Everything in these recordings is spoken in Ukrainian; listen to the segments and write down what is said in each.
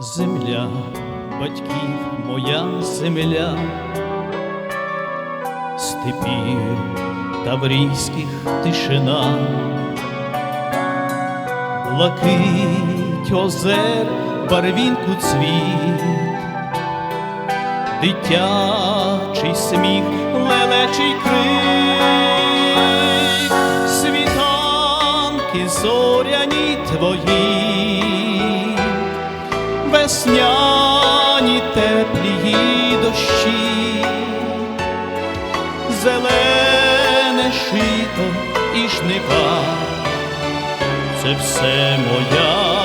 Земля батьків моя земля, степів таврійських тишина, блакить озер, барвінку цвіт, дитячий сміх, лелечий крик, світанки зоряні твої, весняні теплі дощі, зелене шито і жнива, це все моя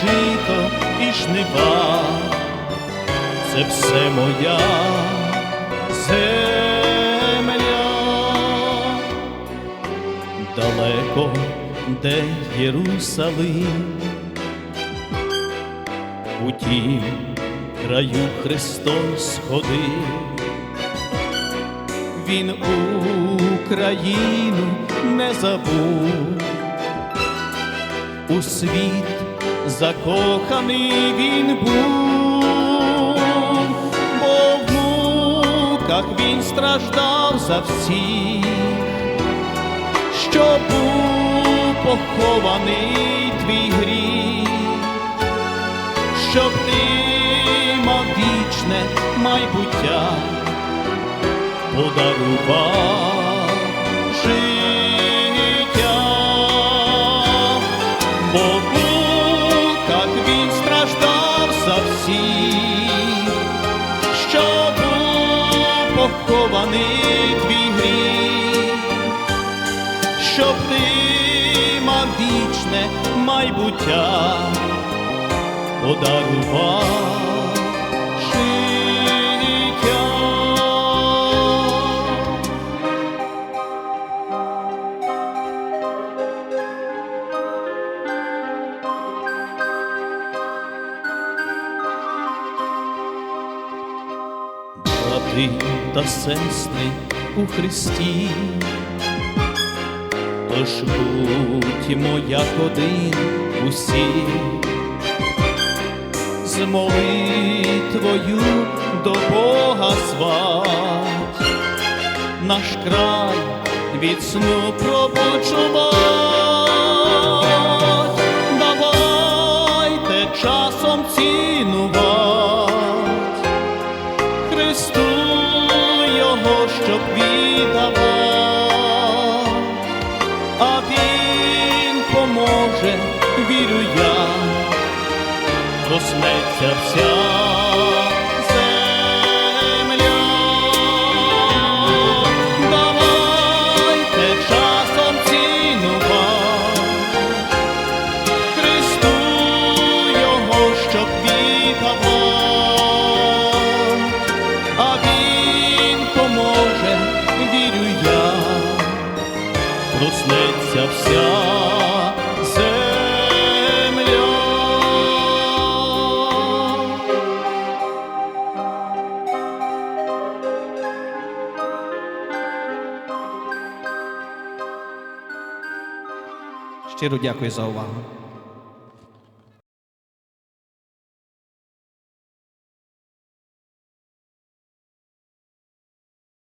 шито і жнива, це все моя земля. Далеко, де Єрусалим, у тім краю Христос ходив, Він Україну не забув, у світ закоханий він був, бо в муках він страждав за всіх. Що був похований твій гріх, щоб ти мав вічне майбуття, подарував похований твій гріх щоб ти мав вічне майбуття, подарував Брати та сестри у Христі. Тож будьмо як один усі, з молитвою до Бога звать, наш край від сну пробочувать. вірю я, проснеться вся Щиро дякую за увагу.